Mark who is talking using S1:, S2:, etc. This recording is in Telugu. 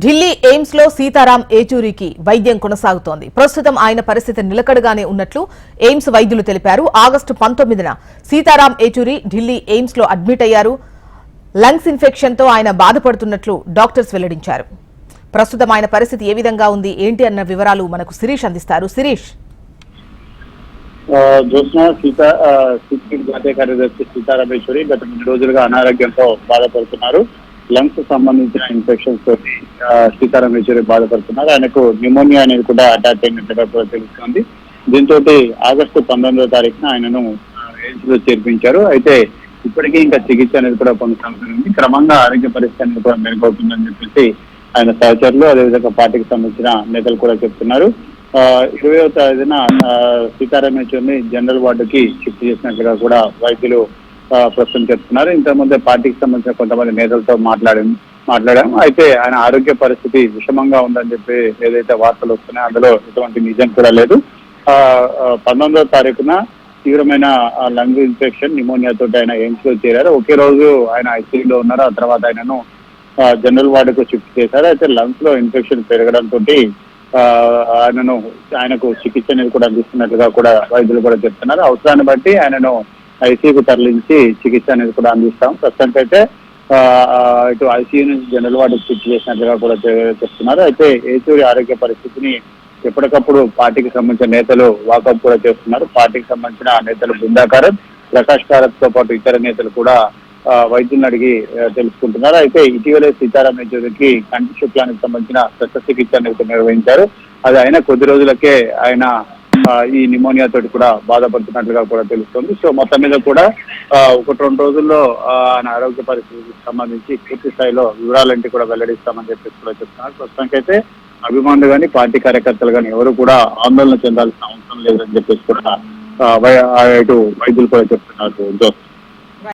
S1: ఢిల్లీ ఎయిమ్స్లో సీతారాం ఏచూరికి వైద్యం కొనసాగుతోంది. ప్రస్తుతం ఆయన పరిస్థితి నిలకడగానే ఉన్నట్లు ఎయిమ్స్ వైద్యులు తెలిపారు. ఆగస్టు పంతొమ్మిదిన సీతారాం ఏచూరి ఢిల్లీ ఎయిమ్స్లో అడ్మిట్ అయ్యారు. లంగ్స్ ఇన్ఫెక్షన్తో ఆయన బాధపడుతున్నట్లు డాక్టర్స్ వెల్లడించారు. ప్రస్తుతం ఆయన పరిస్థితి ఏ విధంగా ఉంది? ఏంటి? అన్న వివరాలు మనకు శిరీష్ అందిస్తారు. శిరీష్.
S2: జ్యోత్స్న జాతీయ కార్యదర్శి సీతారామేశ్వరి గత రెండు రోజులుగా అనారోగ్యంతో బాధపడుతున్నారు. లంగ్స్ సంబంధించిన ఇన్ఫెక్షన్స్ తోటి ఆ, యచూరి బాధపడుతున్నారు. ఆయనకు న్యూమోనియా అనేది కూడా అటాక్ అయినట్టుగా కూడా తెలుస్తుంది. దీంతో ఆగస్టు పంతొమ్మిదో తారీఖున ఆయనను ఎయిమ్స్లో చేర్పించారు. అయితే ఇప్పటికీ ఇంకా చికిత్స అనేది కూడా కొనసాగుతుంది క్రమంగా ఆరోగ్య పరిస్థితి అనేది కూడా మెరుగవుతుందని చెప్పేసి ఆయన సహచరులు అదేవిధంగా పార్టీకి సంబంధించిన నేతలు కూడా చెప్తున్నారు. ఇరవయో తేదీన సీతారాం యచూరిని జనరల్ వార్డుకి షిఫ్ట్ చేసినట్లుగా కూడా వైద్యులు ప్రస్తుతం చెప్తున్నారు. ఇంతకుముందే పార్టీకి సంబంధించిన కొంతమంది నేతలతో మాట్లాడి మాట్లాడాం. అయితే ఆయన ఆరోగ్య పరిస్థితి విషమంగా ఉందని చెప్పి ఏదైతే వార్తలు వస్తున్నాయో అందులో ఎటువంటి నిజం కూడా లేదు. ఆ, తారీఖున తీవ్రమైన లంగ్ ఇన్ఫెక్షన్ నిమోనియా తోటి ఆయన ఎయిమ్స్లో చేరారు. ఒకే రోజు ఆయన ఐసీయూలో ఉన్నారు. ఆ తర్వాత ఆయనను ఆ, జనరల్ వార్డుకు షిఫ్ట్ చేశారు. అయితే లంగ్స్లో ఇన్ఫెక్షన్ పెరగడంతో ఆయనను ఆయనకు చికిత్స అనేది కూడా అందిస్తున్నట్లుగా కూడా వైద్యులు కూడా చెప్తున్నారు. అవసరాన్ని బట్టి ఆయనను ఐసీయూకు తరలించి చికిత్స అనేది కూడా అందిస్తాం. ప్రస్తుతానికి అయితే ఆ, ఇటు ఐసీయూ నుంచి జనరల్ వార్డుకు షిఫ్ట్ చేసినట్లుగా కూడా చెప్తున్నారు అయితే ఏచూరి ఆరోగ్య పరిస్థితిని ఎప్పటికప్పుడు పార్టీకి సంబంధించిన నేతలు వాకప్ కూడా చేస్తున్నారు. పార్టీకి సంబంధించిన నేతలు బృందాకారత్ ప్రకాష్ కారత్తో పాటు ఇతర నేతలు కూడా వైద్యులను అడిగి తెలుసుకుంటున్నారు. అయితే ఇటీవలే సీతారాం యేచూరికి కంటి శుక్లానికి సంబంధించిన శస్త్రచికిత్స అనేది నిర్వహించారు. అది అయిన కొద్ది రోజులకే ఆయన ఈ నిమోనియా తోటి కూడా బాధపడుతున్నట్లుగా కూడా తెలుస్తుంది. సో మొత్తం మీద కూడా ఒకటి రెండు రోజుల్లో ఆ, ఆయన ఆరోగ్య పరిస్థితికి సంబంధించి పూర్తి స్థాయిలో వివరాలంటే కూడా వెల్లడిస్తామని చెప్పేసి కూడా చెప్తున్నారు. ప్రస్తుతానికైతే అభిమానులు కానీ పార్టీ కార్యకర్తలు కానీ ఎవరు కూడా ఆందోళన చెందాల్సిన అవసరం లేదని చెప్పేసి కూడా ఆ, ఇటు వైద్యులు కూడా చెప్తున్నారు. జోస్.